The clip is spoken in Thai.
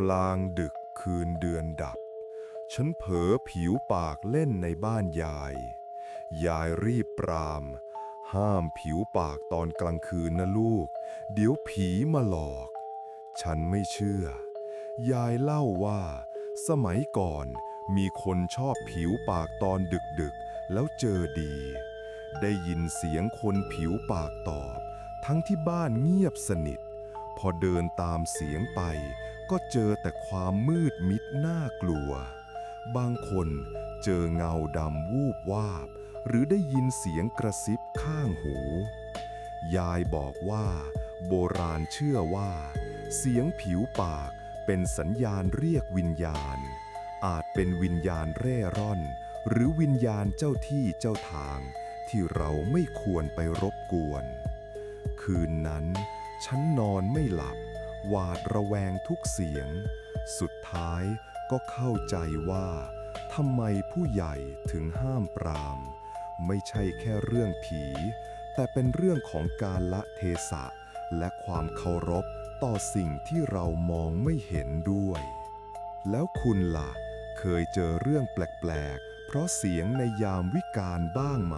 กลางดึกคืนเดือนดับ ฉันเผลอผิวปากเล่นในบ้านยาย ยายรีบปราม ห้ามผิวปากตอนกลางคืนนะลูก เดี๋ยวผีมาหลอก ฉันไม่เชื่อ ยายเล่าว่า สมัยก่อนมีคนชอบผิวปากตอนดึกๆ แล้วเจอดี ได้ยินเสียงคนผิวปากตอบ ทั้งที่บ้านเงียบสนิท พอเดินตามเสียงไป ก็เจอแต่ความมืดมิดน่ากลัว บางคนเจอเงาดำวูบวาบ หรือได้ยินเสียงกระซิบข้างหู ยายบอกว่า โบราณเชื่อว่า เสียงผิวปากเป็นสัญญาณเรียกวิญญาณ อาจเป็นวิญญาณเร่ร่อน หรือวิญญาณเจ้าที่เจ้าทาง ที่เราไม่ควรไปรบกวน คืนนั้น ฉันนอนไม่หลับ หวาดระแวงทุกเสียง สุดท้ายก็เข้าใจว่าทำไมผู้ใหญ่ถึงห้ามปราม ไม่ใช่แค่เรื่องผี แต่เป็นเรื่องของการละเทศะ และความเคารพต่อสิ่งที่เรามองไม่เห็นด้วย แล้วคุณล่ะ เคยเจอเรื่องแปลกๆ เพราะเสียงในยามวิกาลบ้างไหม